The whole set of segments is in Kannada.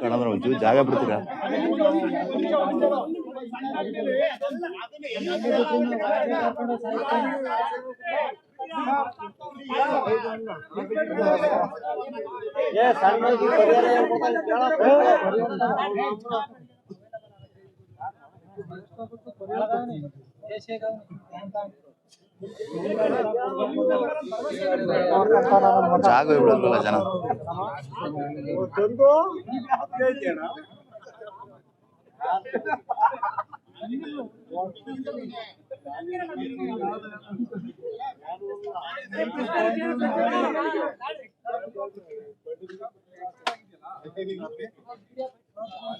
ಕಣಂದ್ರೆ ಒಂಚೂರು ಜಾಗ ಬಿಡ್ತೀರಾ? ಜಾಗ ಬಿಡಲ್ವಲ್ಲ ಜನ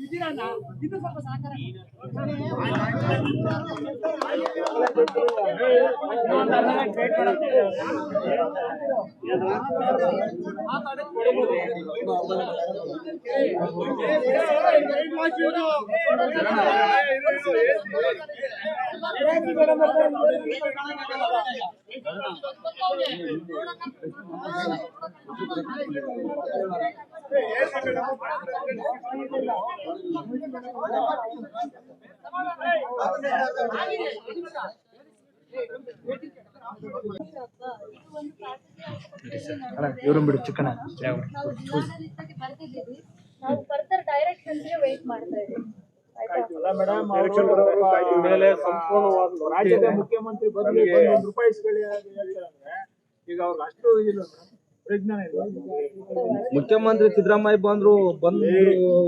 ಇದನ್ನ ಇವ್ರನ್ನ ಬಿಡು ಚಿಕ್ಕಣ ನಾವು ಫರ್ದರ್ ಡೈರೆಕ್ಷನ್ಸ್ಗೆ ವೇಟ್ ಮಾಡ್ತಾ ಇದ್ದೀವಿ ಮೇಲೆ ಸಂಪೂರ್ಣವಾದ ರಾಜ್ಯದ ಮುಖ್ಯಮಂತ್ರಿ ಬದಲಿ ಒಂದು ರೂಪಾಯಿ ಇಸ್ಕೊಳ್ಳಿ ಅಂತ ಈಗ ಅವ್ರಿಗೆ ಅಷ್ಟು ಇದಿಲ್ಲ ಇಲ್ಲ. ಮುಖ್ಯಮಂತ್ರಿ ಸಿದ್ದರಾಮಯ್ಯ ಬಂದ್ರು ಬಂದ್ರು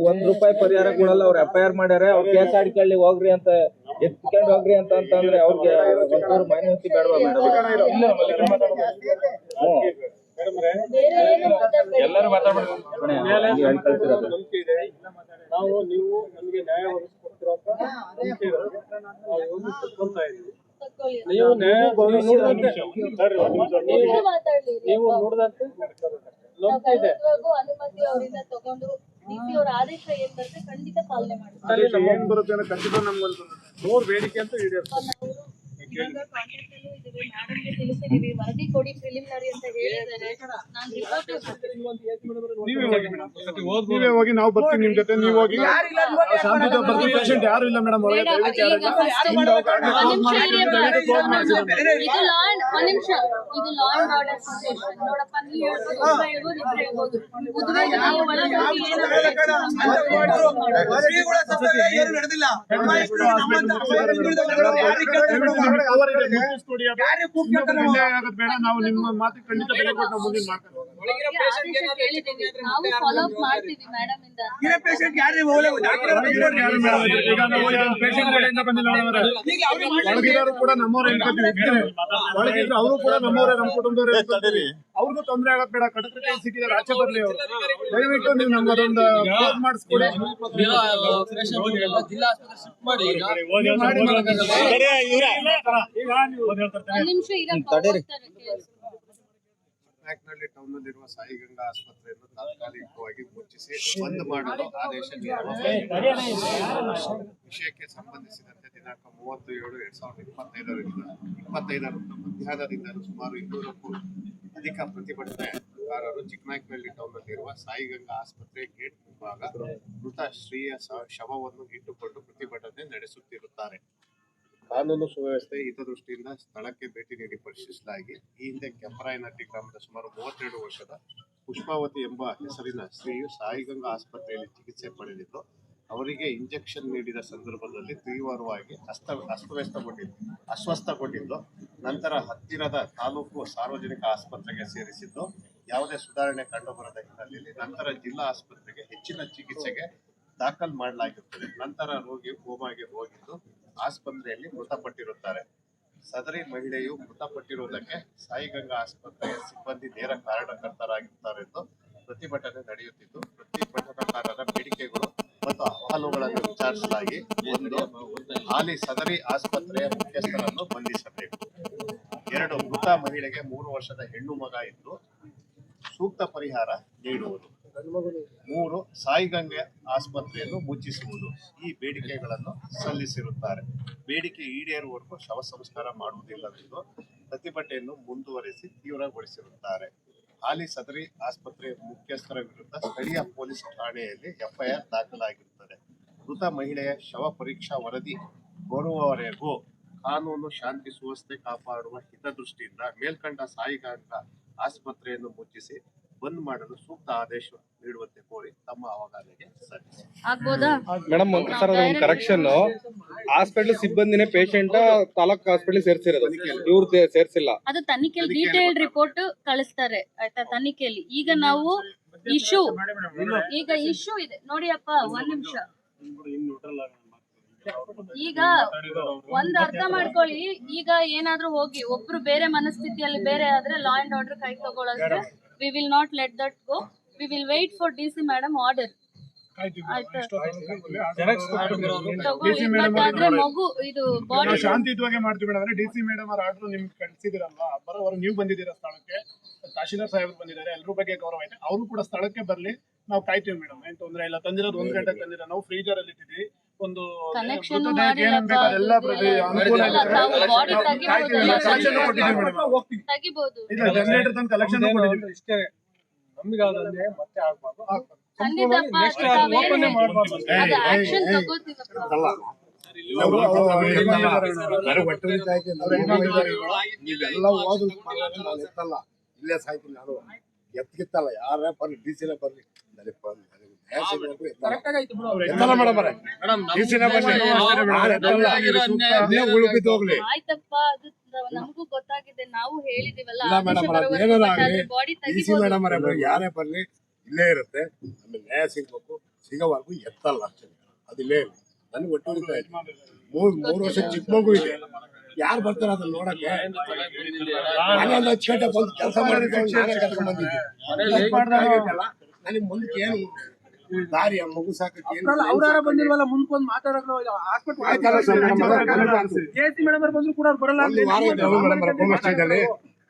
ಒಂದ್ ರೂಪಾಯಿ ಪರಿಹಾರ ಕೊಡಲ್ಲ ಅವ್ರು ಎಫ್ ಐ ಆರ್ ಮಾಡ್ಯಾರ ಅವ್ರು ಕೇಸ್ ಆಡ್ಕೊಳ್ಳಿ ಹೋಗ್ರಿ ಅಂತ ಎತ್ಕೊಂಡು ಹೋಗ್ರಿ ಅಂತ ಅಂತಂದ್ರೆ ಅವ್ರಿಗೆ ಒಂಚೂರು ಬೇಡವಾ ಮೇಡಮ್. ಎಲ್ಲರೂ ನಾವು ನೀವು ನಮಗೆ ನ್ಯಾಯ ಒದಗಿಸ್ಕೊಡ್ತೀರ ಅಂತ ನಾವು ನೀವು ನೀವು ನೋಡಿದಂತೆ. ಇದೆ. ಅನುಮತಿ ಅವರಿಂದ ತಗೊಂಡು ಡಿಸಿ ಅವರ ಆದೇಶ ಏನ್ ಬರುತ್ತೆ ಖಂಡಿತ ಪಾಲನೆ ಮಾಡ್ತಾರೆ ಅಲ್ಲಿ ಏನ್ ಬರುತ್ತೆ. ಅನ್ನೋ ಖಂಡಿತ ನಮ್ಗೊಂದು ನೂರ್ ಬೇಡಿಕೆ ಅಂತ ಈಡೇರ್ತದೆ ಇವಾಗ ಕಾಂಟ್ಯಾಕ್ಟ್ ಅಲ್ಲೂ ಇದೀವಿ ವರದಿ ಕೊಡಿ ಪ್ರಿಲಿಮಿನರಿ ಅಂತ ಹೇಳಿದ್ದಾರೆ ನಾನು ರಿಪೋರ್ಟ್ ನೀವೇ ಹೋಗಿ ನೀವೇ ಹೋಗಿ ನಾವು ಬರ್ತೀವಿ ನಿಮ್ ಜೊತೆ ನೀವು ಹೋಗಿ ಶಾಂತಿಯುತ ಬರ್ತೀವಿ ಪೇಷಂಟ್ ಯಾರು ಇಲ್ಲ ಮೇಡಮ್ ಒಳಗೆ. ಇದು ಲಾ ಒಂದ್ ನಿಮಿಷ ಇದು ಲಾ ಅಂಡ್ ಆರ್ಡರ್ ಸಿಚುಯೇಷನ್ ನೋಡಪ್ಪ ನೀ ಹೇಳ್ಬೋದು ಒಬ್ಬ ಹೇಳ್ಬೋದು ಇಬ್ರು ಹೇಳ್ಬೋದು ಉದ್ವೇಗ ನಾವು ಒಳಗೆ ಹೋಗಿ ದಯವಿಟ್ಟು ಅವರಿಗೆ ಅನ್ಯಾಯ ಬೇಡ. ನಾವು ನಿಮ್ಮ ಮಾತು ಖಂಡಿತ ಬೆಲೆ ಕೊಟ್ಟು ಮುಂದಿನ ಮಾಡ್ಕೊಂಡು ನಾವು ಫಾಲೋ ಅಪ್ ಮಾಡ್ತೀವಿ ಮೇಡಮ್ ಇಂದ? ಈಗ ಒಳಗಿರೋರು ಕೂಡ ನಮ್ಮವರೇ ಒಳಗಿದ್ರು ಅವರು ಕೂಡ ನಮ್ಮವರೇ ನಮ್ಮ ಕುಟುಂಬದವರೇ. ಅವ್ರಿಗೂ ತೊಂದರೆ ಆಗೋದ್ ಬೇಡ. ಆಚೆ ಬರ್ಲಿ ಅವರು. ದಯವಿಟ್ಟು ನೀವು ನಮ್ಗೆ ಅದೊಂದು ಮಾಡಿಸ್ಕೊಡಿ. ಈಗ ಆಸ್ಪತ್ರೆ ಶಿಫ್ಟ್ ನಿಮಿಷ ಇರಪ್ಪ ಹೋಗ್ತಾರೆ ಕೇಳ್ಸಿ. ನಲ್ಲಿ ಟೌನ್ ನಲ್ಲಿರುವ ಸಾಯಿ ಗಂಗಾ ಆಸ್ಪತ್ರೆಯನ್ನು ತಾತ್ಕಾಲಿಕವಾಗಿ ಮುಚ್ಚಿಸಿ ಬಂದ್ ಮಾಡಲು ಆದೇಶ ವಿಷಯಕ್ಕೆ ಸಂಬಂಧಿಸಿದಂತೆ ದಿನಾಂಕ ಮೂವತ್ತು ಏಳು ಎರಡ್ ಸಾವಿರದ ಇಪ್ಪತ್ತೈದರಿಂದ ಇಪ್ಪತ್ತೈದರಂದು ಮಧ್ಯಾಹ್ನದಿಂದ ಸುಮಾರು ಇನ್ನೂರಕ್ಕೂ ಅಧಿಕ ಪ್ರತಿಭಟನೆಕಾರರು ಚಿಕ್ಕನಾಯಕನಹಳ್ಳಿ ಟೌನ್ ನಲ್ಲಿರುವ ಸಾಯಿ ಗಂಗಾ ಆಸ್ಪತ್ರೆ ಗೇಟ್ ಮುಂಭಾಗ ಮೃತ ಶ್ರೀಯ ಶವವನ್ನು ಇಟ್ಟುಕೊಂಡು ಪ್ರತಿಭಟನೆ ನಡೆಸುತ್ತಿರುತ್ತಾರೆ. ಕಾನೂನು ಸುವ್ಯವಸ್ಥೆ ಹಿತದೃಷ್ಟಿಯಿಂದ ಸ್ಥಳಕ್ಕೆ ಭೇಟಿ ನೀಡಿ ಪರಿಶೀಲಿಸಲಾಗಿ ಈ ಹಿಂದೆ ಕೆಂಪರಾಯನಹಟ್ಟಿ ಗ್ರಾಮದ ಸುಮಾರು ಮೂವತ್ತೆರಡು ವರ್ಷದ ಪುಷ್ಪಾವತಿ ಎಂಬ ಹೆಸರಿನ ಸ್ತ್ರೀಯು ಸಾಯಿಗಂಗಾ ಆಸ್ಪತ್ರೆಯಲ್ಲಿ ಚಿಕಿತ್ಸೆ ಪಡೆದಿದ್ದು, ಅವರಿಗೆ ಇಂಜೆಕ್ಷನ್ ನೀಡಿದ ಸಂದರ್ಭದಲ್ಲಿ ತೀವ್ರವಾಗಿ ಅಸ್ತ ಅಸ್ತವ್ಯಸ್ತಗೊಂಡಿದ್ದು ಅಸ್ವಸ್ಥಗೊಂಡಿದ್ದು, ನಂತರ ಹತ್ತಿರದ ತಾಲೂಕು ಸಾರ್ವಜನಿಕ ಆಸ್ಪತ್ರೆಗೆ ಸೇರಿಸಿದ್ದು, ಯಾವುದೇ ಸುಧಾರಣೆ ಕಂಡುಬರದ ಹಿನ್ನೆಲೆಯಲ್ಲಿ ನಂತರ ಜಿಲ್ಲಾ ಆಸ್ಪತ್ರೆಗೆ ಹೆಚ್ಚಿನ ಚಿಕಿತ್ಸೆಗೆ ದಾಖಲು ಮಾಡಲಾಗಿರುತ್ತದೆ. ನಂತರ ರೋಗಿ ಕೋಮಾಗೆ ಹೋಗಿದ್ದು ಆಸ್ಪತ್ರೆಯಲ್ಲಿ ಮೃತಪಟ್ಟಿರುತ್ತಾರೆ. ಸದರಿ ಮಹಿಳೆಯು ಮೃತಪಟ್ಟಿರುವುದಕ್ಕೆ ಸಾಯಿಗಂಗಾ ಆಸ್ಪತ್ರೆಯ ಸಿಬ್ಬಂದಿ ನೇರ ಕಾರಣಕರ್ತರಾಗಿರುತ್ತಾರೆಂದು ಪ್ರತಿಭಟನೆ ನಡೆಯುತ್ತಿದ್ದು, ಪ್ರತಿಭಟನಾಕಾರರ ಬೇಡಿಕೆಗಳು ಮತ್ತು ಅಹವಾಲುಗಳನ್ನು ವಿಚಾರಿಸಲಾಗಿ ಒಂದು ಹಾಲಿ ಸದರಿ ಆಸ್ಪತ್ರೆಯ ಮುಖ್ಯಸ್ಥರನ್ನು ಬಂಧಿಸಬೇಕು. ಎರಡು ಮೃತ ಮಹಿಳೆಗೆ ಮೂರು ವರ್ಷದ ಹೆಣ್ಣು ಮಗ ಇದ್ದು, ಸೂಕ್ತ ಪರಿಹಾರ ನೀಡುವುದು. ಮೂರು ಸಾಯಿಗಂಗೆ ಆಸ್ಪತ್ರೆಯನ್ನು ಮುಚ್ಚಿಸುವುದು ಈ ಬೇಡಿಕೆಗಳನ್ನು ಸಲ್ಲಿಸಿರುತ್ತಾರೆ. ಬೇಡಿಕೆ ಈಡೇರುವವರೆಗೂ ಶವ ಸಂಸ್ಕಾರ ಮಾಡುವುದಿಲ್ಲವೆಂದು ಪ್ರತಿಭಟನೆಯನ್ನು ಮುಂದುವರೆಸಿ ತೀವ್ರಗೊಳಿಸಿರುತ್ತಾರೆ. ಹಾಲಿ ಸದರಿ ಆಸ್ಪತ್ರೆ ಮುಖ್ಯಸ್ಥರ ವಿರುದ್ಧ ಸ್ಥಳೀಯ ಪೊಲೀಸ್ ಠಾಣೆಯಲ್ಲಿ ಎಫ್ಐಆರ್ ದಾಖಲಾಗಿರುತ್ತದೆ. ಮೃತ ಮಹಿಳೆಯ ಶವ ಪರೀಕ್ಷಾ ವರದಿ ಬರುವವರೆಗೂ ಕಾನೂನು ಶಾಂತಿ ಸುವಸ್ಥೆ ಕಾಪಾಡುವ ಹಿತದೃಷ್ಟಿಯಿಂದ ಮೇಲ್ಕಂಡ ಸಾಯಿಗಾಂಗ ಆಸ್ಪತ್ರೆಯನ್ನು ಮುಚ್ಚಿಸಿ ಬಂದ್ ಮಾಡಲು ಸೂಕ್ತ ಆದೇಶ ನೀಡುವಂತೆ ಕೋರಿ ತಮ್ಮ ಅವಗಾಹನೆಗೆ ಸಲ್ಲಿಸಿ ಆಗ್ಬೋದಾ? ಮೇಡಮ್ ಸರ್ ಅದೊಂದು ಕರೆಕ್ಷನ್ ಹಾಸ್ಪಿಟಲ್ ಸಿಬ್ಬಂದಿನೇ ಪೇಷಂಟ್ ತಾಲೂಕ್ ಹಾಸ್ಪಿಟಲ್ ಸೇರ್ಸಿರೋದು. ಇವ್ರು ಸೇರ್ಸಿಲ್ಲ. ಅದು ತನಿಖೆಯಲ್ಲಿ ಡೀಟೇಲ್ಡ್ ರಿಪೋರ್ಟ್ ಕಳಿಸ್ತಾರೆ. ಆಯ್ತಾ? ತನಿಖೆಯಲ್ಲಿ ಈಗ ನಾವು ಇಶ್ಯೂ ಈಗ ಇಶ್ಯೂ ಇದೆ. ನೋಡಿ ಅಪ್ಪ ಒಂದ್ ನಿಮಿಷ. ಈಗ ಒಂದ್ ಅರ್ಥ ಮಾಡ್ಕೊಳ್ಳಿ. ಈಗ ಏನಾದ್ರೂ ಹೋಗಿ ಒಬ್ರು ಬೇರೆ ಮನಸ್ಥಿತಿಯಲ್ಲಿ ಬೇರೆ ಆದ್ರೆ ಲಾ ಅಂಡ್ ಆರ್ಡರ್ ಕೈ ತಗೊಳ್ಳೋದ್ರೆ we will not let that go we will wait for D C madam order ಮಗು ಇದು ಶಾಂತಿಯುತವಾಗಿ ಮಾಡ್ತೀವಿ ಮೇಡಮ್ ಅಂದ್ರೆ ಡಿಸಿ ಮೇಡಮ್ ಅವ್ರ ಆರ್ಡರ್ ನಿಮ್ಗೆ ಕಳಿಸಿದಿರಲ್ವಾ ಬರೋವರು ನೀವು ಬಂದಿದ್ದೀರಾ ಸ್ಥಳಕ್ಕೆ? ತಹಶೀಲ್ದಾರ್ ಸಾಹೇಬ್ ಬಂದಿದ್ದಾರೆ. ಎಲ್ಲರೂ ಬಗ್ಗೆ ಗೌರವ ಇದೆ. ಅವರು ಕೂಡ ಸ್ಥಳಕ್ಕೆ ಬರ್ಲಿ. ನಾವು ಕಾಯ್ತೀವಿ ಮೇಡಮ್ ಏನ್ ತೊಂದ್ರೆ ಇಲ್ಲ. ತಂದಿರೋದು ಒಂದ್ ಗಂಟೆ ತಂದಿರೋ. ನಾವು ಫ್ರೀಜರ್ ಅಲ್ಲಿ ಇಟ್ಟಿದ್ವಿ ಒಂದು ಇಷ್ಟೇ. ನಮಗಾದ್ರೆ ಮತ್ತೆ ಆಗ್ಬಾರ್ದು. ಇಲ್ಲೇ ಸಾಯ್ತೀನಿ ನಾನು. ಎತ್ತಗಿತ್ತಲ್ಲ ಯಾರೇ ಬರ್ಲಿ ಡಿ ಸಿನೇ ಬರ್ಲಿ. ನನಗೆ ಹೋಗ್ಲಿ. ಆಯ್ತಪ್ಪ. ಅದು ನಮಗೂ ಗೊತ್ತಾಗಿದೆ. ನಾವು ಹೇಳಿದಿವಲ್ಲ ಮೇಡಮ್ ಅವರೇ ಯಾರೇ ಬರ್ಲಿ ಇಲ್ಲೇ ಇರುತ್ತೆ. ಆಮೇಲೆ ನ್ಯಾಯ ಸಿಗ್ಬೇಕು. ಸಿಗೋವರೆಗೂ ಎತ್ತಲ್ಲ ಅದಿಲ್ಲೇ ನನ್ಗೆ ಒಟ್ಟು ಮೂರ್ ಮೂರು ವರ್ಷ ಚಿಕ್ಕ ಮಗು ಇದೆ. ಯಾರು ಬರ್ತಾರೆ ಅದನ್ನ ನೋಡಕ್ಕೆ. ನಾನೇ ಒಂದು ಹತ್ತು ಗಂಟೆ ಬಂದು ಕೆಲಸ ಮಾಡಿದ್ರೆ ನಾನೇ ಕರ್ಕೊಂಡ್ ಬಂದಿದ್ದೆ. ನನಗೆ ಮುಂದಕ್ಕೆ ಏನು ದಾರಿ ಆ ಮಗು ಸಾಕಕ್ಕೆ ಏನು ಅವ್ರಾರ ಬಂದಿಲ್ವಲ್ಲ ಮುಂದ್ಕೊಂಡ್ ಆಯ್ತಲ್ಲ ಸರ್, ಮೇಡಮ್ ಅವರೇ, ಬಂದ್ರು ಕೂಡ ಅವ್ರು ಬರಲ್ಲ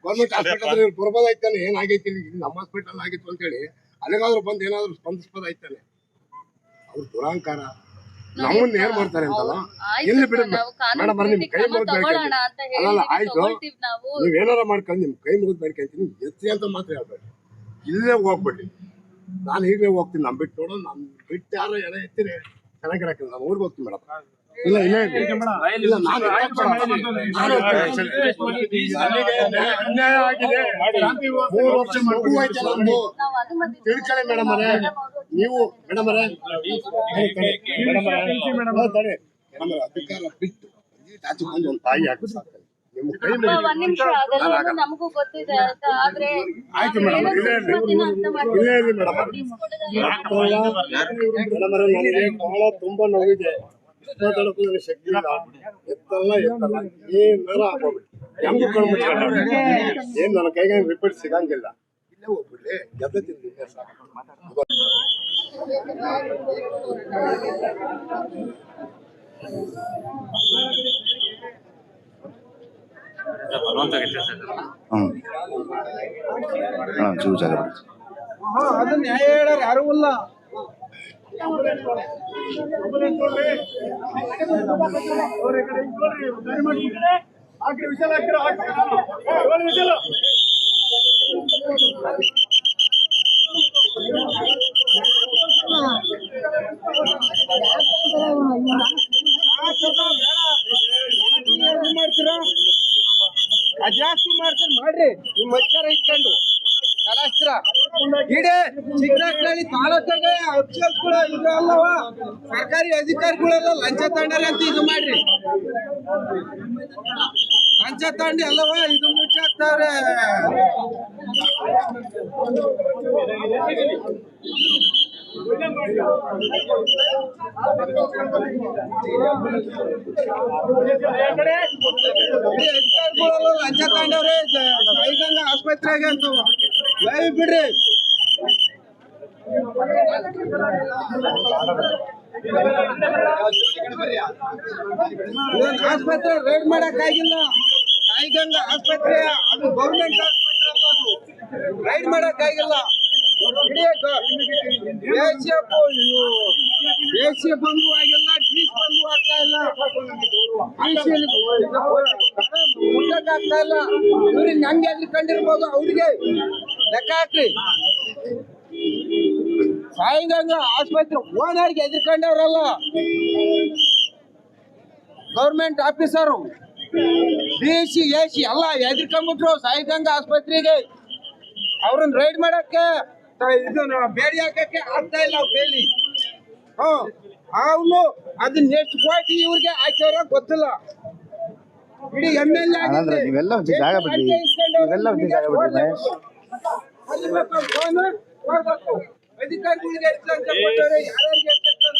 ಗೌರ್ಮೆಂಟ್ ಹಾಸ್ಪಿಟಲ್ ಬರ್ಬೋದಾಯ್ತಾನೆ ಏನಾಗೈತಿ ನಮ್ಮ ಹಾಸ್ಪಿಟಲ್ ಆಗಿತ್ತು ಅಂತೇಳಿ. ಅಲ್ಲಿಗಾದ್ರೂ ಬಂದು ಏನಾದ್ರು ಸ್ಪಂದಿಸ್ಬೋದಾಯ್ತಾನೆ ಅವ್ರ ದುರಾಂಕಾರ. ನಮ್ಮನ್ನ ಏನ್ ಮಾಡ್ತಾರೆ ಅಂತಲ್ಲ? ಎಲ್ಲಿ ಬಿಡಿ ಮೇಡಮ್ ನಿಮ್ ಕೈ ಮುಗಿದು ಹೇಳಿದೀವಿ, ಆಯ್ತು. ನೀವ್. ಏನಾರ ಮಾಡ್ಕೊಂಡು ನಿಮ್ ಕೈ ಮುಗಿದು ಬೇಡ್ಕೊಂತೀನಿ ಎತ್ತಿ ಅಂತ ಮಾತ್ರ ಹೇಳ್ಬೇಡಿ. ಇಲ್ಲೇ ಹೋಗ್ಬೇಡಿ. ನಾನು ಈಗಲೇ ಹೋಗ್ತೀನಿ ನಾನು ಬಿಟ್ಟು ನೋಡು ನಮ್ ಬಿಟ್ಟು ಯಾರೋ ಎಳೆ ಎತ್ತೀರಿ ಚೆನ್ನಾಗಿರಕ್ಕಿಲ್ಲ ನಾನು ಊರಿಗೆ ಹೋಗ್ತೀನಿ ಮೇಡಮ್ ಇಲ್ಲ ಇಲ್ಲ ಇಲ್ಲ. ನಾನು ನಾನು ಅನ್ಯಾಯ ಆಗಿದೆ ಮೂರು ವರ್ಷ ಮಗು ಆಯ್ತಲ್ಲ ನಮ್ದು. ನಾವು ಅದು ಮತ್ತೆ ತಿಳ್ಕೊಳ್ಳಿ ಮೇಡಮ್ ಅವರೇ. ನೀವು ಮೇಡಮ್ ಅವರೇ. ಮೇಡಮ್ ಅವರೇ ಅಧಿಕಾರ ಬಿಟ್ಟು ಒಂದು ತಾಯಿ ಹಾಕಿ ನಮಗೂ. ಗೊತ್ತಿದೆ ಆದ್ರೆ ಆಯ್ತು ಮೇಡಮ್ ಇಲ್ಲೇ. ಇಲ್ಲೇ ಮೇಡಮ್. ಬಹಳ ತುಂಬಾ ನೋವಿದೆ. ಶಕ್ತಿ ಎತ್ತಲ್ಲ ಎತ್ತಲ್ಲ. ಏನಾರ ಹೆಂಗು ಕಣ್ಣು ಮುಚ್ಕೊಂಡು ಏನ್ ನನ್ನ ಕೈಗೆ ರಿಪೀಟ್ ಸಿಗಂಗಿಲ್ಲ. ಇಲ್ಲೇ ಹೋಗ್ಬಿಡ್ಲಿ ಗೆದ್ದ ತಿಂದಿದ್ದೆ ಸಾಕು ಹ್ಮ್. ಹಾ ಚೂರು ಜಾಗ ಬಿಡಿ ಅದು ನ್ಯಾಯ ಹೇಳೋರು ಯಾರು ಇಲ್ಲ. ಹಾಕ್ರಿ ವಿಷಲ್ ಹಾಕ್ರಿ ಹಾಕ್ರಿ. ಏಳು ವಿಷಲ್ ಮಾಡ್ತಾರೆ ಮಾಡ್ರಿ ನಿಮ್ ಮಚ್ಚಾರ ಇಟ್ಕೊಂಡು ಕಲಾಸ್ತ್ರ ಇಡೀ ಚಿಕ್ಕನಹಳ್ಳಿ ತಾಲೂಕಾಗ ಅಫ್ಸರ್ಸ್ಗಳು ಇದು ಅಲ್ಲವ? ಸರ್ಕಾರಿ ಅಧಿಕಾರಿಗಳೆಲ್ಲ ಲಂಚ ತಗೊಂಡಾರೆ ಅಂತ ಇದು ಮಾಡ್ರಿ. ಲಂಚ ತಗೊಂಡು ಅಲ್ಲವ ಇದು ಮುಚ್ಚಾಕ್ತಾರೆ ಲಂಚ ತಗೊಂಡವ್ರೆ ಸಾಯಿಗಂಗ ಆಸ್ಪತ್ರೆಗೆ ಅಂತ ಲೈವ್ ಬಿಡ್ರಿ ಆಸ್ಪತ್ರೆ, ರೈಡ್ ಮಾಡಕ್ ಆಗಿಲ್ಲ ಸಾಯಿಗಂಗಾ ಆಸ್ಪತ್ರೆ ಅದು ಗೌರ್ಮೆಂಟ್ ಆಸ್ಪತ್ರೆ ಅಲ್ಲ ಅದು ರೈಡ್ ಮಾಡಕ್ ಎಸಿಎಫ್ ಬಂದು ಆಗಿಲ್ಲ ಡಿಸ್ ಬಂದು ಆಗ್ತಾ ಇಲ್ಲ. ಮುಟ್ಟಕ್ಕಾಗ್ತಾ ಇಲ್ಲ. ಇವ್ರಿಗೆ ಹಂಗೆ ಎದ್ರಿಕೊಂಡಿರ್ಬೋದು ಅವ್ರಿಗೆ. ಲೆಕ್ಕ ಹಾಕ್ರಿ. ಸಾಯಿಗಂಗಾ ಆಸ್ಪತ್ರೆ ಓನರ್ಗೆ ಎದ್ರಿಕೊಂಡವ್ರಲ್ಲ. Government officer, D C, A C ಎಲ್ಲ ಎದ್ರಿಕೊಂಡ್ಬಿಟ್ರು ಸಾಯಿಗಂಗಾ ಆಸ್ಪತ್ರೆಗೆ. ಅವ್ರನ್ನ ರೈಡ್ ಮಾಡಕ್ಕೆ ಇದು ಬೇಡಿ ಹಾಕಕ್ಕೆ ಆಗ್ತಾ ಇಲ್ಲ ಕೈಲಿ ಹ್ಮ್ ಅವನು ಅದನ್ನ ಎಷ್ಟು ಪಾರ್ಟಿ ಇವ್ರಿಗೆ ಹಾಕ್ಯವ್ರ ಗೊತ್ತಿಲ್ಲ ಇಡೀ ಎಂ ಎಲ್ ಎ ನೀವೆಲ್ಲ ಜಾಗ ಬಿಡ್ರಿ ನೀವೆಲ್ಲ ಜಾಗ ಮಹೇಶ್ ಅಧಿಕಾರಿಗಳಿಗೆ ಯಾರ್ಯಾರಿಗೆ ಎಷ್ಟು ಅಂತ ಯಾರು ಯ- ಇದು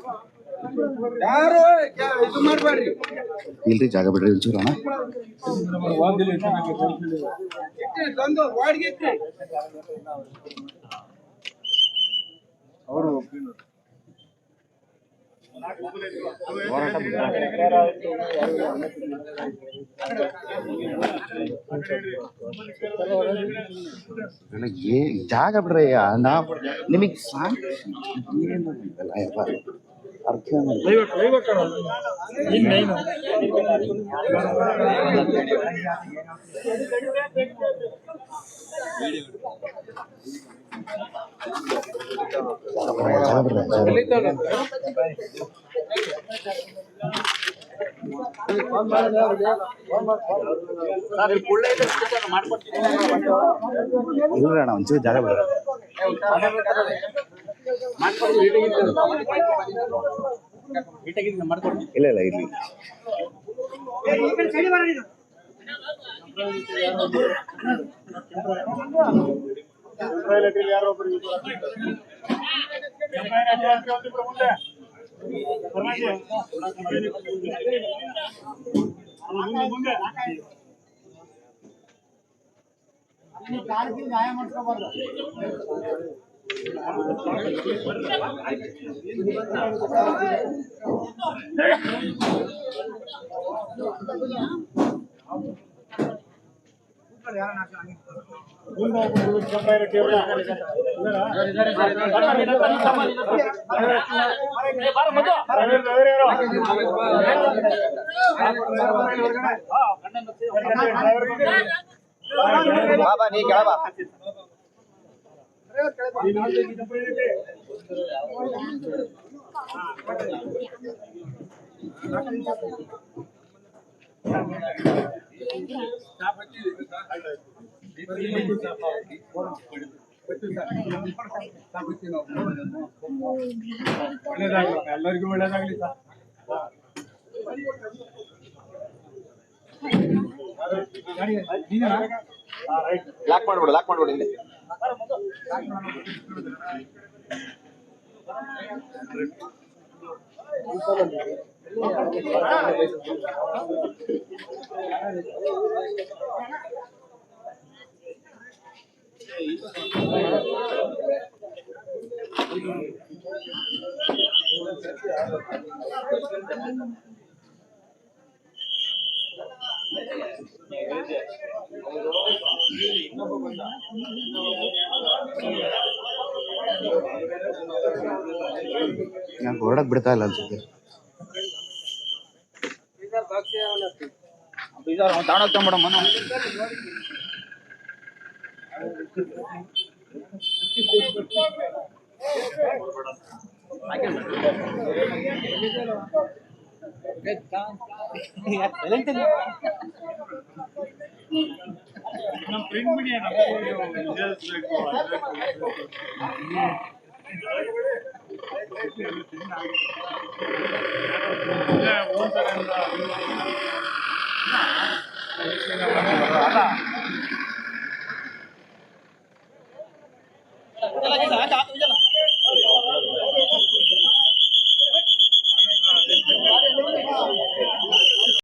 ಮಾಡ್ಬೇಡ್ರಿ ಇಲ್ರಿ ಜಾಗ ಬಿಡ್ರಿ ಒಂಚೂರು ಅಣ್ಣ ಇಟ್ರಿ ತಂದು ವಾಡಿಗೆ ಇಟ್ರಿ ಇಲ್ಲ, ಏ ಜಾಗ ಬಿಡ್ರಿ ನಾ ನಿಮಗೆ ಸಾಂಗ್ ಏನು ಇದೆಲ್ಲ ಯಪ್ಪ. ಅರ್ಥ ಮಾಡಿ ಇಲ್ರಿ ಅಣ್ಣ ಒಂಚೂರು ಜಾಗ ಬಿಡ್ರಿ ಇಲ್ಲ ಇಲ್ಲ ಇರ್ಲಿ. ಕಾರ್ಗಿಲ್ ನ್ಯಾಯ ಮಾಡ್ಕೋಬಾರ್ದು ಯಾರು ನಾಲ್ಕು ಬಾಬಾ ನೀ ಕೆಳಬಾ ಸ್ಟಾಪ್ ಹಚ್ಚಿ ಎಲ್ಲರಿಗೂ ಒಳ್ಳೇದಾಗ್ಲಿ ಸರ್ ಲಾಕ್ ಮಾಡ್ಬಿಡು ಲಾಕ್ ಮಾಡ್ಬಿಡು ಇಲ್ಲಿ ಹೊರಡಕ್ ಬಿಡ್ತಾ ಇಲ್ಲ ಅನ್ಸುತ್ತೆ ಬೀಜಾರ್ ಅವ್ನು ತಗೊಂಡೋಗ್ ತಗೊಂಬಿಡು ಮನು ನಮ್ಮ ಪ್ರಿಂಟ್ ಮೀಡಿಯಾ ಅಲ್ಲ